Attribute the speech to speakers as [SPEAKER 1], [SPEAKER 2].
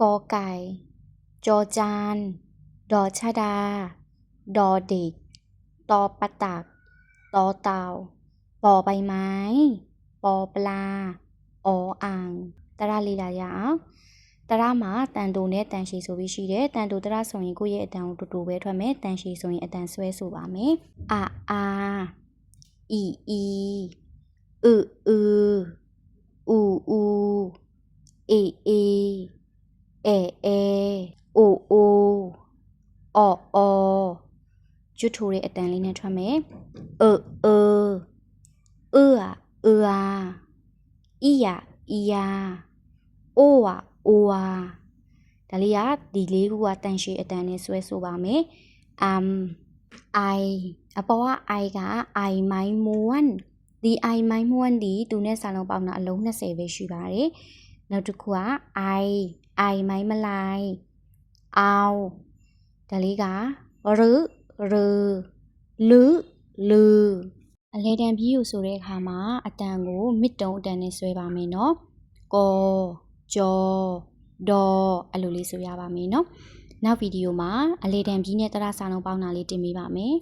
[SPEAKER 1] กอไก่ จอจาน ดอชะดา ดอเด็ก ตอปะตัก ตอเต่า ปอใบไม้ ปอปลา ออ่างတရလေးလာရအောင်တရမှာတန်တူနဲ့တန်ရှည်ဆိုပြီးရှိတယ်တန်တူတရဆိုရင်ကိုယ့်ရဲ့အတန်ကိုတူတူပဲထွက်မယ်တန်ရှည်ဆိုရင်အတန်ဆွဲဆိုပါမယ်အာအာအီအီအူအူအူအူအေအေ အဲအဲအိုအိုအော်အော်ကျွတ်ထိုးတဲ့အတန်လေးနဲ့ထွက်မယ်အအအအအာအအာအီယာအီယာအိုဝါအိုဝါဒါလေးကဒီလေးခုကတန်ရှည်အတန်နဲ့ဆွဲဆိုပါမယ် um i အပေါ်က i က i မိုင်းမွန်းဒီ i မိုင်းမွန်းဒီသူနဲ့စာလုံးပေါင်းတာအလုံး20ပဲရှိပါတယ် နောက်တစ်ခုက i i မိုင်းမလိုက်အောင်ဒါလေးကရရလူလူအလဲတန်ပြီးယူဆိုတဲ့အခါမှာအတန်ကိုမစ်တုံအတန်နဲ့ဆွဲပါမယ်နော်ကောကြောဒေါ်အဲ့လိုလေးဆိုရပါမယ်နော်နောက်ဗီဒီယိုမှာအလေတန်ပြီးနဲ့တရစာလုံးပေါင်းတာလေးတင်ပေးပါမယ်